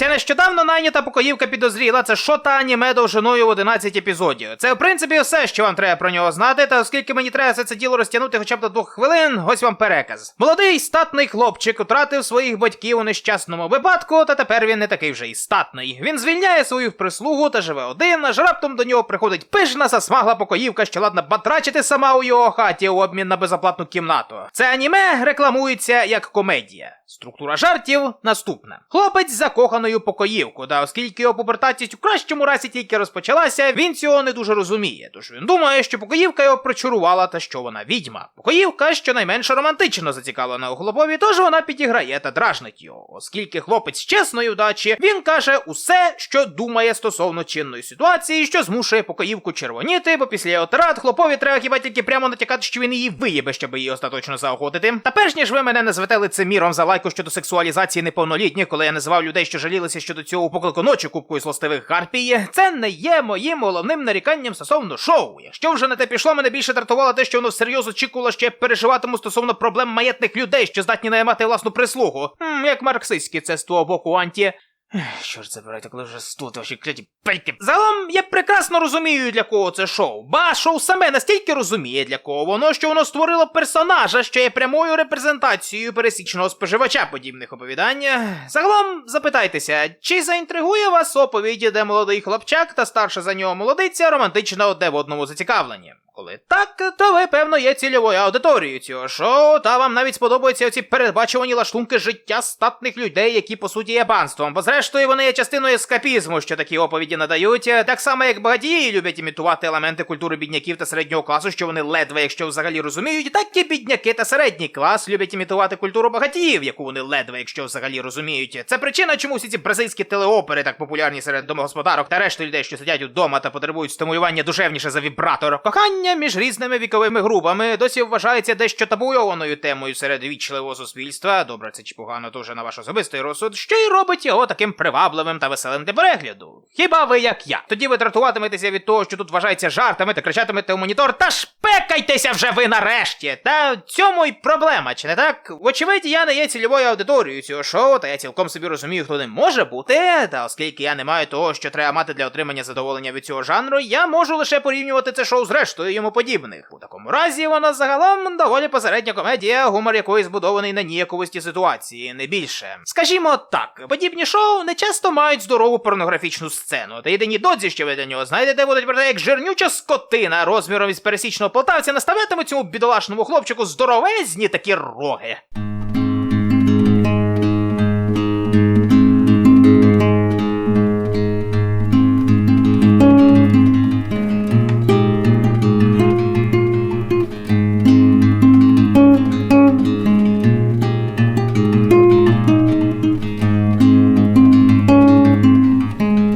нещодавно найнята покоївка підозріла, це шота аніме довжиною в 11 епізодів. Це в принципі все, що вам треба про нього знати, та оскільки мені треба все це діло розтягнути хоча б до двох хвилин, ось вам переказ. Молодий статний хлопчик втратив своїх батьків у нещасному випадку, та тепер він не такий вже й статний. Він звільняє свою прислугу та живе один, аж раптом до нього приходить пижна засмагла покоївка, що ладна батрачити сама у його хаті у обмін на безоплатну кімнату. Це аніме рекламується як комедія. Структура жартів наступна. Хлопець з закоханою покоївку, та оскільки його пубертатність у кращому разі тільки розпочалася, він цього не дуже розуміє. Тож він думає, що покоївка його причарувала та що вона відьма. Покоївка щонайменше романтично зацікавлена у хлопові, тож вона підіграє та дражнить його. Оскільки хлопець чесної вдачі, він каже усе, що думає стосовно чинної ситуації, що змушує покоївку червоніти, бо після його тират хлопові треба хіба тільки прямо натякати, що він її виєбе, щоб її остаточно заохотити. Та перш ніж ви мене назвете лицеміром за лайку щодо сексуалізації неповнолітніх, коли я називав людей, що жалілися щодо цього поклику ночі кубкою злостивих гарпій, це не є моїм головним наріканням стосовно шоу. Якщо вже на те пішло, мене більше дратувало те, що воно всерйоз очікувало, що я переживатиму стосовно проблем маєтних людей, що здатні наймати власну прислугу. М, як марксистські це з твого боку анті. Ех, Чорт забирайте, коли вже стути ваші кляті пельки. Загалом я прекрасно розумію, для кого це шоу. Ба, шоу саме настільки розуміє, для кого воно, що воно створило персонажа, що є прямою репрезентацією пересічного споживача подібних оповідань. Загалом запитайтеся, чи заінтригує вас оповіді, де молодий хлопчак та старша за нього молодиця романтично одне в одному зацікавлені? Коли так, то ви, певно, є цільовою аудиторією цього шоу, та вам навіть сподобаються оці передбачувані лаштунки життя статних людей, які по суті є панством, бо зрештою вони є частиною ескапізму, що такі оповіді надають, так само як багатії люблять імітувати елементи культури бідняків та середнього класу, що вони ледве, якщо взагалі розуміють, так і бідняки та середній клас люблять імітувати культуру багатіїв, яку вони ледве, якщо взагалі розуміють. Це причина, чому всі ці бразильські телеопери так популярні серед домогосподарок та решти людей, що сидять удома та потребують стимулювання душевніше за вібратор. Кохання між різними віковими групами досі вважається дещо табуйованою темою серед вічливого суспільства. Добре, це чи погано, то вже на ваш особистий розсуд, що й робить його таким привабливим та веселим для перегляду. Хіба ви як я? Тоді ви дратуватиметеся від того, що тут вважається жартами та кричатимете у монітор, та шпекайтеся вже ви нарешті! Та цьому й проблема, чи не так? Вочевидь, я не є цільовою аудиторією цього шоу, та я цілком собі розумію, хто не може бути. Та оскільки я не маю того, що треба мати для отримання задоволення від цього жанру, я можу лише порівнювати це шоу з рештою йому подібних. У такому разі вона загалом доволі посередня комедія, гумор якої збудований на ніяковості ситуації, не більше. Скажімо так, подібні шоу не часто мають здорову порнографічну сцену, та єдині додзі, що ви для нього знайдете, будуть про те, як жирнюча скотина розміром із пересічного полтавця наставлятиме цьому бідолашному хлопчику здоровезні такі роги.